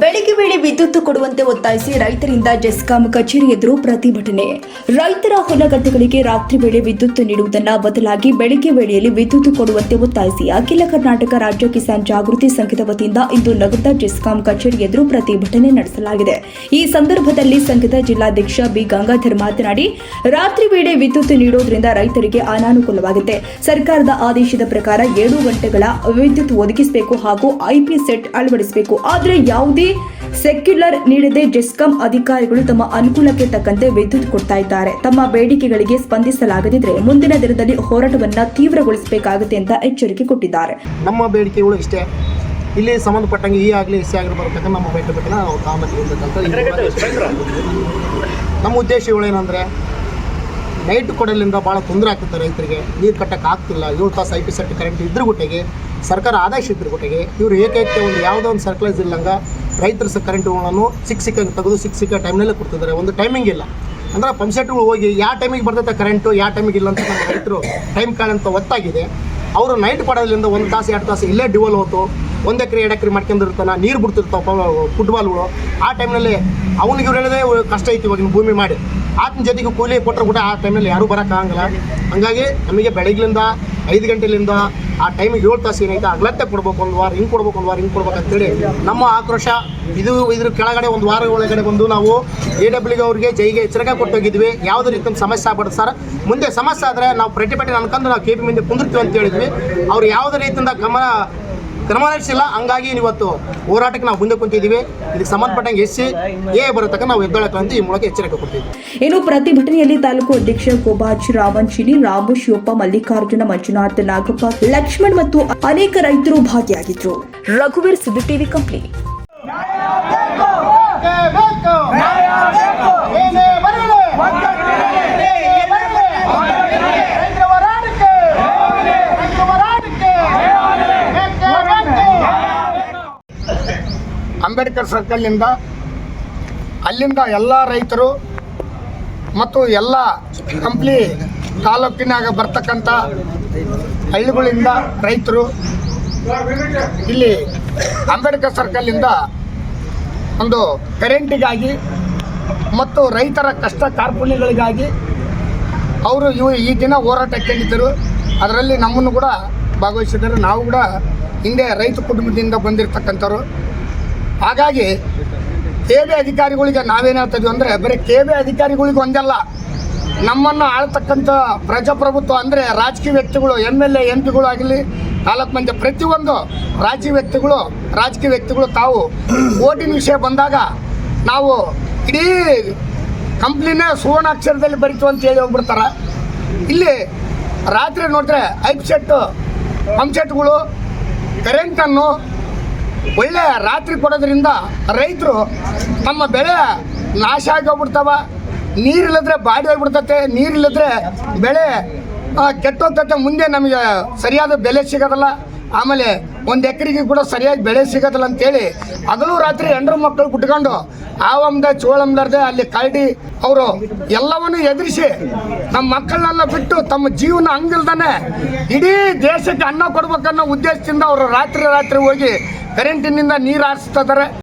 ಬೆಳಿಗ್ಗೆ ವೇಳೆ ವಿದ್ಯುತ್ ಕೊಡುವಂತೆ ಒತ್ತಾಯಿಸಿ ರೈತರಿಂದ ಜೆಸ್ಕಾಂ ಕಚೇರಿ ಎದುರು ಪ್ರತಿಭಟನೆ. ರೈತರ ಹೊಲಗದ್ದೆಗಳಿಗೆ ರಾತ್ರಿ ವೇಳೆ ವಿದ್ಯುತ್ ನೀಡುವುದನ್ನು ಬದಲಾಗಿ ಬೆಳಿಗ್ಗೆ ವೇಳೆಯಲ್ಲಿ ವಿದ್ಯುತ್ ಕೊಡುವಂತೆ ಒತ್ತಾಯಿಸಿ ಅಖಿಲ ಕರ್ನಾಟಕ ರಾಜ್ಯ ಕಿಸಾನ್ ಜಾಗೃತಿ ಸಂಘದ ವತಿಯಿಂದ ಇಂದು ನಗದ ಜೆಸ್ಕಾಂ ಕಚೇರಿ ಎದುರು ಪ್ರತಿಭಟನೆ ನಡೆಸಲಾಗಿದೆ. ಈ ಸಂದರ್ಭದಲ್ಲಿ ಸಂಘದ ಜಿಲ್ಲಾಧ್ಯಕ್ಷ ಬಿ. ಗಂಗಾಧರ್ ಮಾತನಾಡಿ, ರಾತ್ರಿ ವೇಳೆ ವಿದ್ಯುತ್ ನೀಡೋದ್ರಿಂದ ರೈತರಿಗೆ ಅನಾನುಕೂಲವಾಗುತ್ತೆ. ಸರ್ಕಾರದ ಆದೇಶದ ಪ್ರಕಾರ ಏಳು ಗಂಟೆಗಳ ವಿದ್ಯುತ್ ಒದಗಿಸಬೇಕು ಹಾಗೂ ಐಪಿ ಸೆಟ್ ಅಳವಡಿಸಬೇಕು. ಆದರೆ ಯಾವುದೇ ಸೆಕ್ಯುಲರ್ ನೀಡದೆ ಜೆಸ್ಕಾಂ ಅಧಿಕಾರಿಗಳು ತಮ್ಮ ಅನುಕೂಲಕ್ಕೆ ತಕ್ಕಂತೆ ವಿದ್ಯುತ್ ಕೊಡ್ತಾ ಇದ್ದಾರೆ. ತಮ್ಮ ಬೇಡಿಕೆಗಳಿಗೆ ಸ್ಪಂದಿಸಲಾಗದಿದ್ರೆ ಮುಂದಿನ ದಿನದಲ್ಲಿ ಹೋರಾಟವನ್ನ ತೀವ್ರಗೊಳಿಸಬೇಕಾಗುತ್ತೆ ಅಂತ ಎಚ್ಚರಿಕೆ ಕೊಟ್ಟಿದ್ದಾರೆ. ನಮ್ಮ ಬೇಡಿಕೆಗಳು ಇಷ್ಟೇ. ಇಲ್ಲಿ ಸಂಬಂಧಪಟ್ಟಂಗೆ ಈ ಆಗಲಿ ಇಷ್ಟೇ ಆಗಲಿ ಬರಬೇಕಂದ್ರೆ ನಮ್ಮ ಬೇಕಬೇಕನ್ನ ನಾವು ತಾಮಂತ ನಮ್ಮ ಉದ್ದೇಶಗಳು ಏನಂದರೆ ನೈಟ್ ಕೊಡಲಿಂದ ಭಾಳ ತೊಂದರೆ ಆಗ್ತದೆ ರೈತರಿಗೆ. ನೀರು ಕಟ್ಟಕ್ಕೆ ಆಗ್ತಿಲ್ಲ. ಏಳು ತಾಸು ಐ ಪಿ ಸೆಟ್ ಕರೆಂಟ್ ಇದ್ರ ಗುಟ್ಟೆಗೆ ಸರ್ಕಾರ ಆದೇಶ ಇದ್ರ ಗುಟ್ಟೆಗೆ ಇವರು ಏಕೈಕ ಒಂದು ಯಾವುದೋ ಒಂದು ಸರ್ಕ್ಲೈಸ್ ಇಲ್ಲಂಗ ರೈತರ ಸಹ ಕರೆಂಟ್ಗಳನ್ನು ಸಿಕ್ಕ ಸಿಕ್ಕಂಗೆ ತೆಗೆದು ಸಿಕ್ಕ ಸಿಕ್ಕ ಟೈಮ್ನಲ್ಲೇ ಕೊಡ್ತಿದ್ದಾರೆ. ಒಂದು ಟೈಮಿಂಗ್ ಇಲ್ಲ. ಅಂದ್ರೆ ಪಂಪ್ಸೆಟ್ಗಳು ಹೋಗಿ ಯಾವ ಟೈಮಿಗೆ ಬರ್ತೈತೆ ಕರೆಂಟು ಯಾವ ಟೈಮಿಗೆ ಇಲ್ಲ ಅಂತ ನಮ್ಮ ರೈತರು ಟೈಮ್ ಅಂತ ಒತ್ತಾಗಿದೆ. ಅವರು ನೈಟ್ ಪಡೋದ್ರಿಂದ ಒಂದು ತಾಸು, ಎರಡು ತಾಸು ಇಲ್ಲೇ ಡಿವಲ್ ಹೋತು. ಒಂದು ಎಕರೆ, ಎರಡು ಎಕರೆ ಮಾಡ್ಕೊಂಡಿರ್ತಾನೆ, ನೀರು ಬಿಡ್ತಿರ್ತಾವ ಫುಟ್ಬಾಲ್ಗಳು ಆ ಟೈಮ್ನಲ್ಲಿ ಅವನಿಗೆ ಇವ್ರು ಕಷ್ಟ ಐತಿ ಇವಾಗಿನ ಭೂಮಿ ಮಾಡಿ. ಆತನ ಜೊತೆಗೆ ಕೂಲಿ ಕೊಟ್ಟರು ಕೂಡ ಆ ಟೈಮಲ್ಲಿ ಯಾರೂ ಬರೋಕ್ಕಾಗಲ್ಲ ಹಂಗಾಗಿ ನಮಗೆ ಬೆಳಗ್ಲಿಂದ ಐದು ಗಂಟೆಲಿಂದ ಆ ಟೈಮಿಗೆ ಏಳು ತಾಸು ಏನೈತೆ ಅಗ್ಲತ್ತೆ ಕೊಡ್ಬೇಕು ಒಂದು ವಾರ, ಹಿಂಗೆ ಕೊಡ್ಬೇಕು ಒಂದು ವಾರ, ಹಿಂಗೆ ಕೊಡ್ಬೇಕು ಅಂತೇಳಿ ನಮ್ಮ ಆಕ್ರೋಶ. ಇದು ಇದ್ರ ಕೆಳಗಡೆ ಒಂದು ವಾರ ಒಳಗಡೆ ಬಂದು ನಾವು ಎ ಡಬ್ಲ್ಯೂಗೆ ಅವ್ರಿಗೆ ಜೈಗೆ ಎಚ್ಚರಿಕೆ ಕೊಟ್ಟೋಗಿದ್ವಿ ಯಾವುದೇ ರೀತಿಯ ಸಮಸ್ಯೆ ಆಗ್ಬಾರ್ದು ಸರ್? ಮುಂದೆ ಸಮಸ್ಯೆ ಆದರೆ ನಾವು ಪ್ರತಿಭಟನೆ ಅನ್ಕೊಂಡು ನಾವು ಕೆ ಪಿ ಮುಂದೆ ಕುಂದಿರ್ತೀವಿ ಅಂತ ಹೇಳಿದ್ವಿ ಅವ್ರು ಯಾವುದೇ ರೀತಿಯಿಂದ ಗಮನ ಕ್ರಮ ನಡೆಸಿಲ್ಲ ಹಂಗಾಗಿ ಇವತ್ತು ಹೋರಾಟಕ್ಕೆ ನಾವು ಮುಂದೆ ಕುಂತಿದ್ದೀವಿ. ಇದಕ್ಕೆ ಸಂಬಂಧಪಟ್ಟಂಗೆ ಎಸ್ ಎ ಬರತಕ್ಕ ನಾವು ಎದ್ದೇಳಕ್ಕೆ ಅಂತ ಈ ಮೂಲಕ ಎಚ್ಚರಿಕೆ ಕೊಡ್ತೀವಿ ಇನ್ನು ಪ್ರತಿಭಟನೆಯಲ್ಲಿ ತಾಲೂಕು ಅಧ್ಯಕ್ಷ ಕೋಬಾಜ್ ರಾವಂಚಿನಿ, ರಾಮು ಶಿವಪ್ಪ, ಮಲ್ಲಿಕಾರ್ಜುನ, ಮಂಜುನಾಥ್, ನಾಗಪ್ಪ, ಲಕ್ಷ್ಮಣ್ ಮತ್ತು ಅನೇಕ ರೈತರು ಭಾಗಿಯಾಗಿದ್ರು. ರಘುವೀರ್, ಸುದ್ದಿ ಟಿವಿ ಕಂಪ್ಲಿ ಅಂಬೇಡ್ಕರ್ ಸರ್ಕಲ್ನಿಂದ ಅಲ್ಲಿಂದ ಎಲ್ಲ ರೈತರು ಮತ್ತು ಎಲ್ಲ ಕಂಪ್ಲಿ ತಾಲೂಕಿನಾಗ ಬರ್ತಕ್ಕಂಥ ಹಳ್ಳಿಗಳಿಂದ ರೈತರು ಇಲ್ಲಿ ಅಂಬೇಡ್ಕರ್ ಸರ್ಕಲ್ನಿಂದ ಒಂದು ಕರೆಂಟಿಗಾಗಿ ಮತ್ತು ರೈತರ ಕಷ್ಟ ಕಾರ್ಪಣ್ಯಗಳಿಗಾಗಿ ಅವರು ಇವು ಈ ದಿನ ಹೋರಾಟಕ್ಕೆ ನಿಂತರು ಅದರಲ್ಲಿ ನಮ್ಮನ್ನು ಕೂಡ ಭಾಗವಹಿಸಿದ್ದಾರೆ. ನಾವು ಕೂಡ ಹಿಂದೆ ರೈತ ಕುಟುಂಬದಿಂದ ಬಂದಿರತಕ್ಕಂಥವ್ರು. ಹಾಗಾಗಿ ಕೆ ಬಿ ಅಧಿಕಾರಿಗಳಿಗೆ ನಾವೇನು ಹೇಳ್ತಿದ್ವಿ ಅಂದರೆ ಬರೀ ಕೆ ಬಿ ಅಧಿಕಾರಿಗಳಿಗೆ ಒಂದಲ್ಲ, ನಮ್ಮನ್ನು ಆಳ್ತಕ್ಕಂಥ ಪ್ರಜಾಪ್ರಭುತ್ವ ಅಂದರೆ ರಾಜಕೀಯ ವ್ಯಕ್ತಿಗಳು ಎಂ ಎಲ್ ಎ, ಎಂ ಪಿಗಳು ಆಗಲಿ, ನಾಲ್ಕು ಮಂದಿ, ಪ್ರತಿಯೊಂದು ರಾಜಕೀಯ ವ್ಯಕ್ತಿಗಳು ರಾಜಕೀಯ ವ್ಯಕ್ತಿಗಳು ತಾವು ಓಟಿನ ವಿಷಯ ಬಂದಾಗ ನಾವು ಇಡೀ ಕಂಪ್ನಿನೇ ಸುವರ್ಣಾಕ್ಷರದಲ್ಲಿ ಬರಿತು ಅಂತ ಹೇಳಿ ಹೋಗ್ಬಿಡ್ತಾರೆ. ಇಲ್ಲಿ ರಾತ್ರಿ ನೋಡಿದ್ರೆ ಐಪ್ ಸೆಟ್ಟು ಪಂಪ್ ಸೆಟ್ಗಳು ಕರೆಂಟನ್ನು ಒಳ್ಳೆ ರಾತ್ರಿ ಕೊಡೋದ್ರಿಂದ ರೈತರು ತಮ್ಮ ಬೆಳೆ ನಾಶ ಆಗೋಗ್ಬಿಡ್ತಾವ ನೀರಿಲ್ಲದ್ರೆ ಬಾಡಿ ಹೋಗ್ಬಿಡ್ತತೆ ನೀರಿಲ್ಲದ್ರೆ ಬೆಳೆ ಕೆಟ್ಟೋಗ್ತತೆ. ಮುಂದೆ ನಮಗೆ ಸರಿಯಾದ ಬೆಲೆ ಸಿಗೋದಿಲ್ಲ. ಆಮೇಲೆ ಒಂದು ಎಕರೆಗೆ ಕೂಡ ಸರಿಯಾಗಿ ಬೆಳೆ ಸಿಗತ್ತಲ್ಲ ಅಂತೇಳಿ ಹಗಲು ರಾತ್ರಿ ಹೆಂಡ್ರು ಮಕ್ಕಳು ಕುಟ್ಕೊಂಡು ಆವಂದ ಚೋಳಂದರ್ದೆ ಅಲ್ಲಿ ಕರಡಿ ಅವರು ಎಲ್ಲವನ್ನು ಎದುರಿಸಿ ನಮ್ಮ ಮಕ್ಕಳನ್ನೆಲ್ಲ ಬಿಟ್ಟು ತಮ್ಮ ಜೀವನ ಹಂಗಿಲ್ದಾನೆ ಇಡೀ ದೇಶಕ್ಕೆ ಅನ್ನ ಕೊಡ್ಬೇಕನ್ನೋ ಉದ್ದೇಶದಿಂದ ಅವರು ರಾತ್ರಿ ರಾತ್ರಿ ಹೋಗಿ ಕರೆಂಟಿನಿಂದ ನೀರು ಹಾರಿಸ್ತಾ